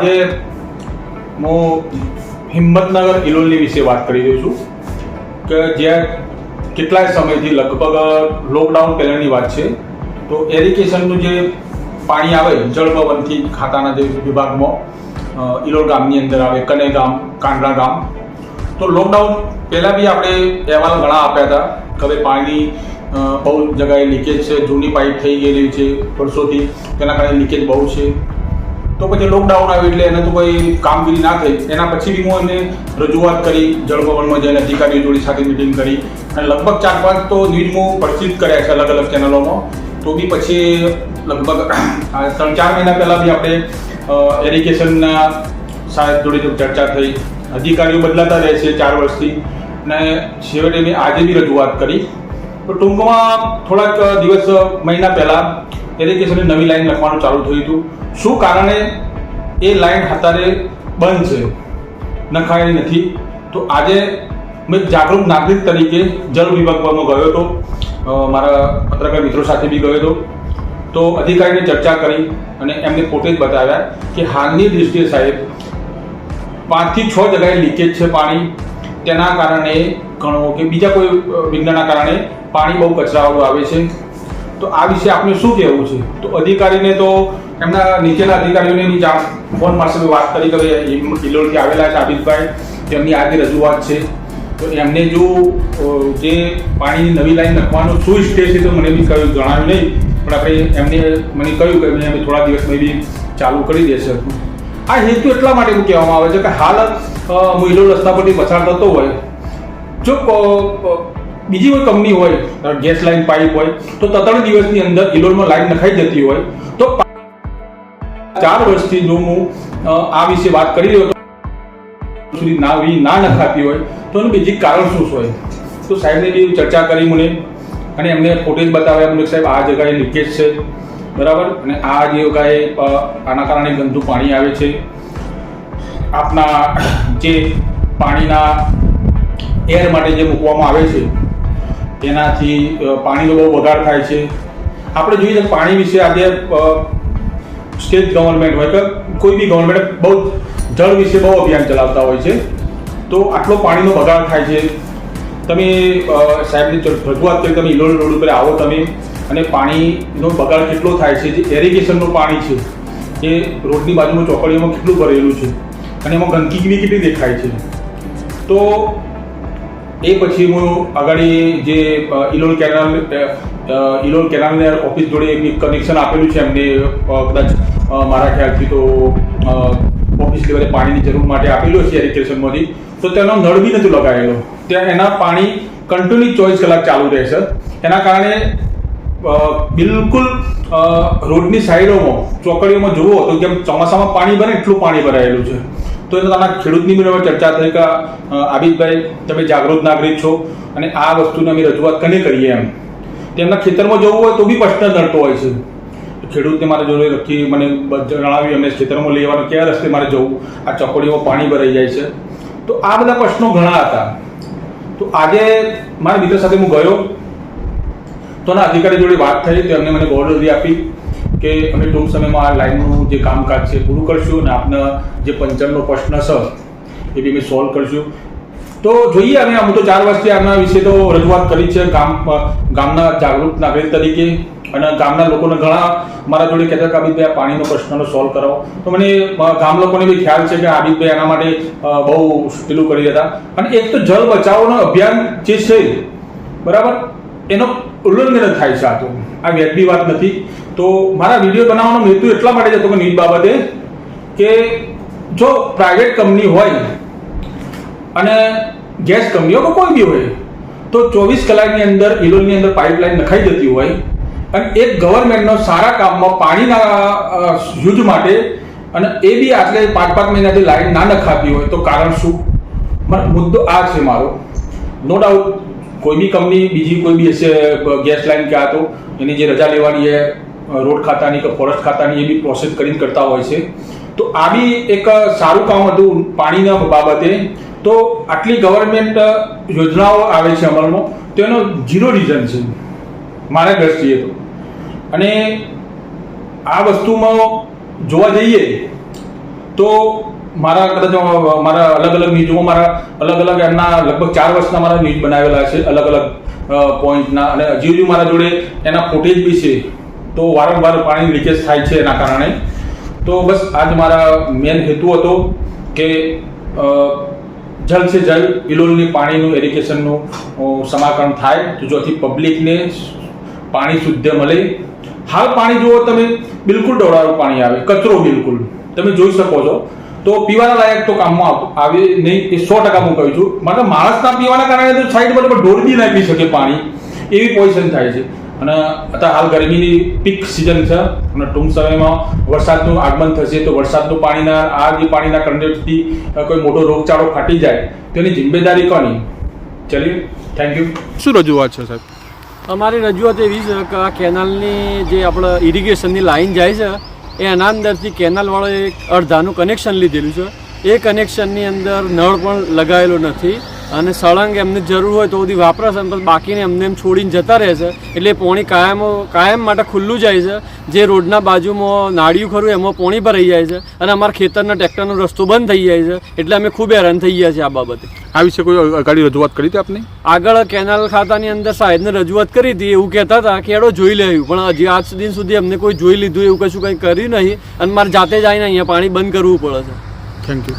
આજે હું હિંમતનગર ઇલોલી વિશે વાત કરી રહ્યો છું કે જ્યાં કેટલાય સમયથી લગભગ લોકડાઉન પહેલાંની વાત છે, તો એરિગેશનનું જે પાણી આવે જળભવનથી ખાતાના જે વિભાગમાં ઇલોલ ગામની અંદર આવે, કને ગામ, કાંડરા ગામ, તો લોકડાઉન પહેલાં બી આપણે અહેવાલ ઘણા આપ્યા હતા કે હવે પાણી બહુ જગાએ લીકેજ છે, જૂની પાઇપ થઈ ગયેલી છે, વર્ષોથી, તેના કારણે લીકેજ બહુ છે. તો પછી લોકડાઉન આવ્યું એટલે એને તો કોઈ કામગીરી ના થઈ. એના પછી બી હું એને રજૂઆત કરી જળભવનમાં જઈને અધિકારીઓ જોડી સાથે મિટિંગ કરી. અને લગભગ ચાર પાંચ તો ન્યૂઝ હું પ્રસિદ્ધ કર્યા છે અલગ અલગ ચેનલોમાં તો બી પછી લગભગ ત્રણ ચાર મહિના પહેલાં બી આપણે એરિગેશનના સાહેબ જોડે ચર્ચા થઈ. અધિકારીઓ બદલાતા રહે છે ચાર વર્ષથી. અને છેવટે મેં આજે બી રજૂઆત કરી. તો ટૂંકમાં થોડાક દિવસ, મહિના પહેલાં એરિગેશનની નવી લાઈન લખવાનું ચાલુ થયું હતું. શું કારણે એ લાઈન અત્યારે બંધ છે? નખાયેલી નથી. તો આજે મેં જાગૃત નાગરિક તરીકે જળ વિભાગમાં ગયો હતો. મારા પત્રકાર મિત્રો સાથે બી ગયો હતો. તો અધિકારીને ચર્ચા કરી અને એમને પોતે જ બતાવ્યા કે હાલની દૃષ્ટિએ સાહેબ, પાંચથી છ જગ્યાએ લીકેજ છે પાણી. તેના કારણે ઘણો કે બીજા કોઈ વિઘ્નના કારણે પાણી બહુ કચરાવાળું આવે છે. તો આ વિશે આપને શું કહેવું છે? તો અધિકારીને તો એમના નીચેના અધિકારીઓને ફોન પાસે વાત કરી કે ભાઈ ઇલોલથી આવેલા છે આબિદભાઈ. તેમની આજે રજૂઆત છે. તો એમને જો જે પાણીની નવી લાઈન નાખવાનું શું સ્ટેજ છે તો મને બી કહ્યું જણાવ્યું નહીં. પણ આપણે એમને મને કહ્યું કે અમે થોડા દિવસમાં બી ચાલુ કરી દેશે. આ હેતુ એટલા માટે એવું કહેવામાં આવે છે કે હાલ હું ઇલોલ રસ્તા પરથી પસાર થતો હોય. જો બીજી કોઈ કંપની હોય ગેસ લાઈન, પાઇપ હોય, તો ત્રણ દિવસની અંદર ઇલોનમાં લાઈન નખાઈ જતી હોય, તો ચાર વર્ષથી જો હું આ વિશે વાત કરી રહ્યો સુધી ના વી, ના નખાતી હોય, તો એનું બીજી કારણ શું હોય તો સાહેબને બી ચર્ચા કરી મને, અને એમને ફોટેજ બતાવ્યા મને સાહેબ, આ જગાએ લીકેજ છે, બરાબર? અને આ જે જગાએ આના કારણે ગંદુ પાણી આવે છે. આપના જે પાણીના એર માટે જે મૂકવામાં આવે છે એનાથી પાણીનો બહુ બગાડ થાય છે. આપણે જોઈએ કે પાણી વિશે આજે સ્ટેટ ગવર્મેન્ટ હોય કે કોઈ બી ગવર્મેન્ટ બહુ જળ વિશે બહુ અભિયાન ચલાવતા હોય છે, તો આટલો પાણીનો બગાડ થાય છે. તમે સાહેબની રજૂઆત કરી તમે ઇલોલ રોડ ઉપર આવો તમે, અને પાણીનો બગાડ કેટલો થાય છે, જે એરિગેશનનું પાણી છે, એ રોડની બાજુમાં ચોકડીઓમાં કેટલું ભરેલું છે, અને એમાં ગંદકી બી કેટલી દેખાય છે. તો એ પછી હું આગળ જે ઇલોલ કેનાલ ઇલોલ કેનાલને ઓફિસ જોડે એક કનેક્શન આપેલું છે એમને કદાચ મારા ખ્યાલથી તો ઓફિસ લેવલે પાણીની જરૂર માટે આપેલું છે એરિકેશનમાંથી તો તેનો નળ બી નથી લગાવેલો ત્યાં એના પાણી કન્ટિન્યુ ચોવીસ કલાક ચાલુ રહેશે એના કારણે બિલકુલ રોડની સાઈડોમાં, ચોકડીઓમાં જુઓ તો કેમ ચોમાસામાં પાણી ભરે એટલું પાણી ભરાયેલું છે. તો એ તમારા ખેડૂતની બી ચર્ચા થઈ કે આબિદભાઈ, તમે જાગૃત નાગરિક છો અને આ વસ્તુને અમે રજૂઆત કને કરીએ એમ. તેમના ખેતરમાં જવું હોય તો બી પ્રશ્ન નડતો હોય છે. ખેડૂતને મારે જોડે લખી મને જણાવ્યું એમને ખેતરમાં લેવાનું કયા રસ્તે મારે જવું? આ ચોકડીઓમાં પાણી ભરાઈ જાય છે. તો આ બધા પ્રશ્નો ઘણા હતા. તો આજે મારા મિત્ર સાથે હું ગયો. તો ના અધિકારી જોડે વાત થઈ, તો એમને મને ઓર્ડર આપી. કે અમે ટૂંક સમયમાં આ લાઇનનું જે કામકાજ છે પૂરું કરશું અને આપના જે પંચરનો પ્રશ્ન છે એ બી અમે સોલ્વ કરશું. તો જોઈએ અમે આમ તો ચાર વર્ષથી આના વિશે તો રજૂઆત કરી છે ગામ ગામના જાગૃત નાગરિક તરીકે અને ગામના લોકોને ઘણા મારા જોડે કહેતા કે આ પાણીનો પ્રશ્નનો સોલ્વ કરાવો તો મને ગામ લોકોને બી ખ્યાલ છે કે આબિદભાઈ એના માટે બહુ પેલું કરી હતા. અને એક તો જળ બચાવોનો અભિયાન જે છે, બરાબર, એનો ઉલ્લંઘન થાય છે આ તો. આ વ્યાજબી વાત નથી. તો મારા વીડિયો બનાવવાનો હેતુ એટલા માટે જતો કે નીટ બાબતે કે જો પ્રાઇવેટ કંપની હોય અને ગેસ કંપનીઓ કે કોઈ બી હોય, તો ચોવીસ કલાકની અંદર ઇલોલની અંદર પાઇપલાઇન નખાઈ જતી હોય અને એક ગવર્મેન્ટનો સારા કામમાં પાણીના યુદ્ધ માટે અને એ બી આટલે પાંચ પાંચ મહિનાથી લાઈન ના નખાતી હોય, તો કારણ શું? મને મુદ્દો આ છે મારો. નો ડાઉટ કોઈ બી કંપની બીજી કોઈ બી હશે ગેસ લાઈન કે આ તો, એની જે રજા લેવાની છે રોડ ખાતાની કે ફોરેસ્ટ ખાતાની એ બી પ્રોસેસ કરીને કરતા હોય છે. તો આ બી એક સારું કામ હતું પાણીના બાબતે. તો આટલી ગવર્મેન્ટ યોજનાઓ આવે છે અમલમાં, તો એનો ઝીરો રીઝન છે. મારા દ્રષ્ટિએ તો. અને આ વસ્તુમાં જોવા જઈએ, તો મારા કદાચ મારા અલગ અલગ ન્યૂઝમાં મારા અલગ અલગ એમના લગભગ ચાર વર્ષના મારા ન્યૂઝ બનાવેલા છે, અલગ અલગ પોઈન્ટના અને હજી હજુ મારા જોડે એના ફૂટેજ બી છે. તો વારંવાર પાણી લીકેજ થાય છે એના કારણે. તો બસ આજ મારા મેન હેતુ હતો કે જલ સે જલ્દ ઇલોલની પાણીનું એરિગેશનનું સમાકરણ થાય, તો જોથી પબ્લિકને પાણી શુદ્ધ મળે. હાલ પાણી જુઓ તમે, બિલકુલ ડોળારું પાણી આવે, કચરો બિલકુલ. તમે જોઈ શકો છો. તો પીવાના લાયક તો કામમાં આવે નહીં, એ સો ટકા હું કહું છું. મતલબ માણસના પીવાના કારણે તો સાઈડ પર ઢોર બી ના પી શકે પાણી. એવી પોઝિશન થાય છે. અને અત્યારે હાલ ગરમીની પીક સિઝન છે. અને ટૂંક સમયમાં વરસાદનું આગમન થશે તો વરસાદનું પાણીના આ જે પાણીના કંડેટથી કોઈ મોટો રોગચાળો ફાટી જાય તેની જિમ્મેદારી કોની? ચલીએ થેન્ક યુ શું રજૂઆત છે સાહેબ? અમારી રજૂઆત એવી છે કે આ કેનાલની જે આપણે ઇરિગેશનની લાઈન જાય છે એ એના અંદરથી કેનાલવાળો એક અડધાનું કનેક્શન લીધેલું છે. એ કનેક્શનની અંદર નળ પણ લગાવેલો નથી. અને સળંગ એમને જરૂર હોય તો બધી વાપરશે અને પછી બાકીને એમને એમ છોડીને જતા રહે છે. એટલે પોણી કાયમ કાયમ માટે ખુલ્લું જાય છે. જે રોડના બાજુમાં નાળિયું ખરું એમાં પોણી ભરાઈ જાય છે. અને અમારા ખેતરના ટ્રેક્ટરનો રસ્તો બંધ થઈ જાય છે. એટલે અમે ખૂબ હેરાન થઈ ગયા છીએ આ બાબતે. આ વિશે કોઈ અગાડી રજૂઆત કરી હતી આપને? આગળ કેનાલ ખાતાની અંદર સાહેબને રજૂઆત કરી હતી એવું કહેતા હતા કે એડો જોઈ લેવું પણ હજી આજ દિન સુધી અમને કોઈ જોઈ લીધું એવું કશું કંઈ કર્યું નહીં. અને મારે જાતે જ આવીને અહીંયા પાણી બંધ કરવું પડે છે. Thank you